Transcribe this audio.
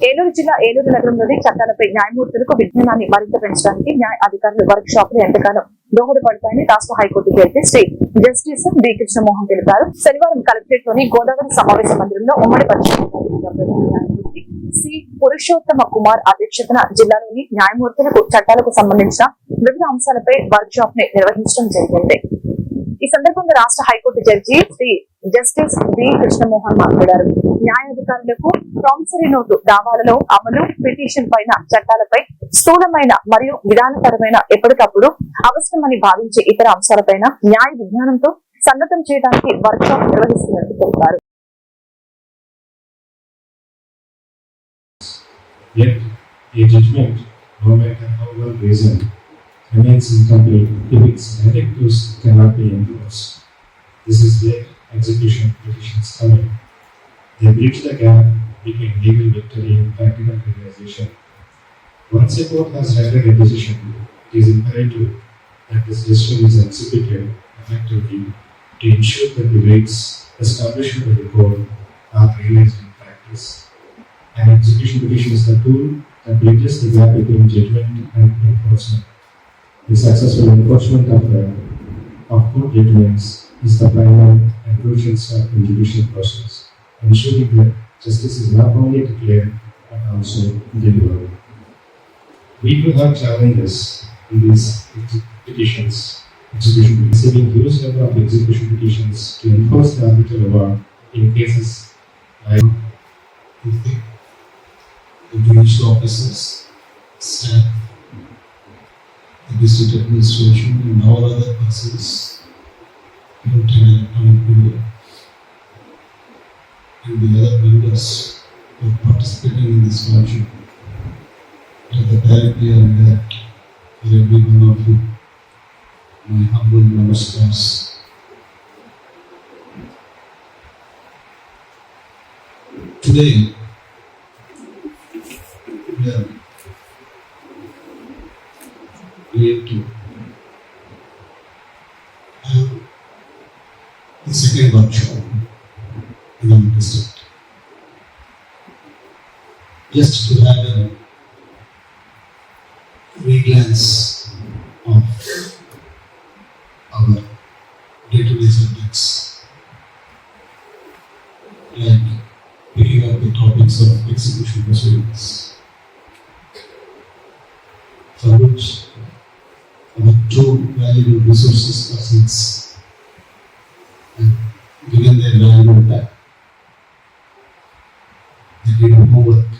ఏలూరు జిల్లా ఏలూరు నగరంలోని చట్టాలపై న్యాయమూర్తులకు విజ్ఞానాన్ని మరింత పెంచడానికి న్యాయ అధికారులు వర్క్ షాపులు ఎంతగానో దోహదపడతాయని రాష్ట్ర high court judge Shri justice B Krishnamohan తెలిపారు. శనివారం కలెక్టరేట్లోని గోదావరి సమావేశ మందిరంలో ఉమ్మడి పరిషత్ న్యాయమూర్తి సి పురుషోత్తమ కుమార్ అధ్యక్షతన జిల్లాలోని న్యాయమూర్తులకు చట్టాలకు సంబంధించిన వివిధ అంశాలపై వర్క్ షాప్ని నిర్వహించడం జరిగింది. ఈ సందర్భంగా రాష్ట్ర high court judge Shri justice B Krishnamohan మాట్లాడారు. న్యాయాధికారులకు ప్రామిసరీ నోటు దావాలలో అమలు పిటిషన్ పైన చట్టాలపై స్థూలమైన మరియు విధానపరమైన ఎప్పటికప్పుడు అవసరమని భావించే ఇతర అంశాలపైన న్యాయ విజ్ఞానంతో సన్నద్ధం చేయడానికి వర్క్షాప్ నిర్వహిస్తున్నట్లు నిర్వహిస్తున్నట్టు తెలిపారు. Yet, a judgment, no matter how well reasoned, remains incomplete if its directives cannot be enforced. This is where execution petitions come in. They bridge the gap between legal victory and practical realization. Once a court has rendered a decision, it is imperative that this decision is executed effectively to ensure that the rights established by the court are realized in practice. An execution petition is the tool that bridges the gap between judgment and enforcement. The successful enforcement of the of court judgments is the primary and crucial step in judicial process, ensuring that justice is not only declared but also delivered. We do have challenges in these petitions. Execution receiving huge number of execution petitions to enforce the arbitral award in cases like the judicial officers, staff, district administration, and all other persons in electronic media, and the other members who are participating in this function. Whether directly or indirectly, for every one of you, my humble namaskars. Today, we are glad to have the second workshop in our district. Just to have a free glance of our day-to-day subjects, like picking up the topics of execution proceedings, for which ഏറ്റവും valuable resources persons given the valuable time they did homework.